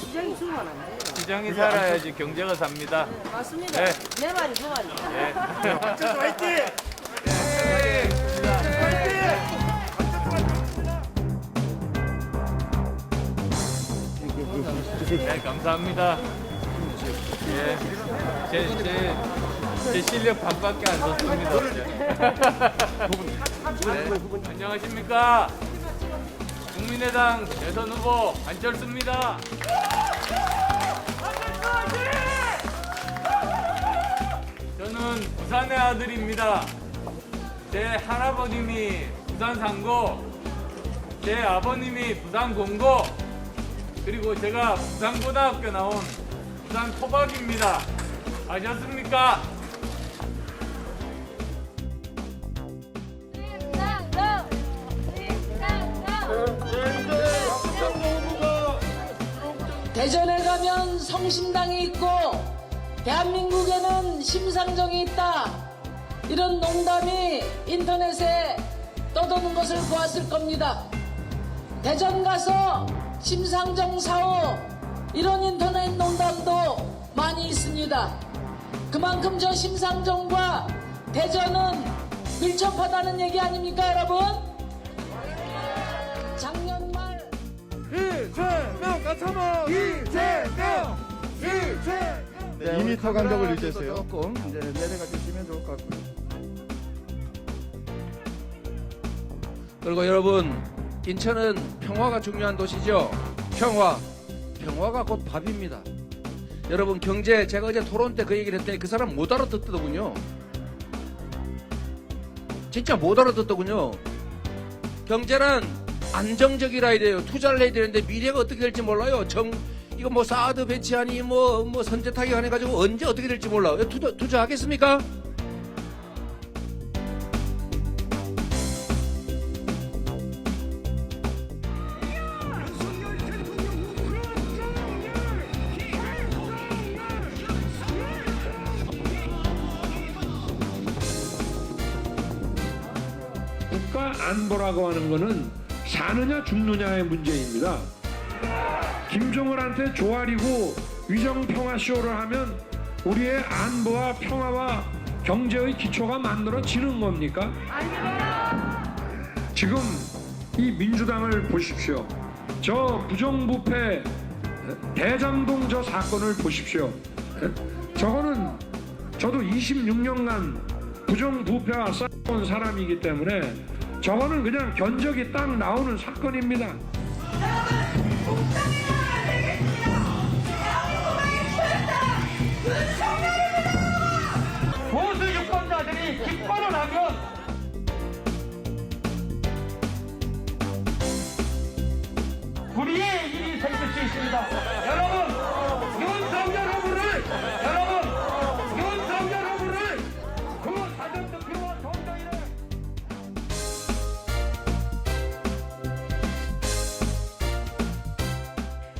시장이 돼요. 시장이 살아야지 경제가 삽니다. 네, 맞습니다. 네. 내 말이 그 말이야. 예. 화이팅! 네, 감사합니다. 예. 제, 제, 제 실력 반밖에 안 썼습니다. 네. 안녕하십니까. 국민의당 대선 후보 안철수입니다. 저는 부산의 아들입니다. 제 할아버님이 부산 상고, 제 아버님이 부산 공고, 그리고 제가 부산고등학교 나온 부산 토박입니다. 아셨습니까? 대전에 가면 성심당이 있고 대한민국에는 심상정이 있다. 이런 농담이 인터넷에 떠도는 것을 보았을 겁니다. 대전 가서 심상정 사오 이런 인터넷 농담도 많이 있습니다. 그만큼 저 심상정과 대전은 밀접하다는 얘기 아닙니까 여러분? 이재명 가차모 이재명 이재명 네, 2m 간격을 유지했어요. 조금 이제 내려가 주시면 좋을 것 같고요. 그리고 여러분 인천은 평화가 중요한 도시죠. 평화. 평화가 곧 밥입니다. 여러분 경제 제가 어제 토론 때 그 얘기를 했더니 그 사람 못 알아듣더군요. 진짜 못 알아듣더군요. 경제는 안정적이라 해야 돼요. 투자를 해야 되는데 미래가 어떻게 될지 몰라요. 정 이거 뭐 사드 배치하니 뭐뭐 선제 타격 해 가지고 언제 어떻게 될지 몰라. 요 투자 투자하겠습니까? 국가 안보라고 하는 거는 사느냐 죽느냐의 문제입니다. 김정은한테 조아리고 위정 평화 쇼를 하면 우리의 안보와 평화와 경제의 기초가 만들어지는 겁니까? 지금 이 민주당을 보십시오. 저 부정부패 대장동 저 사건을 보십시오. 저거는 저도 26년간 부정부패와 싸운 사람이기 때문에 저거는 그냥 견적이 딱 나오는 사건입니다. 보수 유권자들이 기권을 하면 우리의 일이 생길 수 있습니다.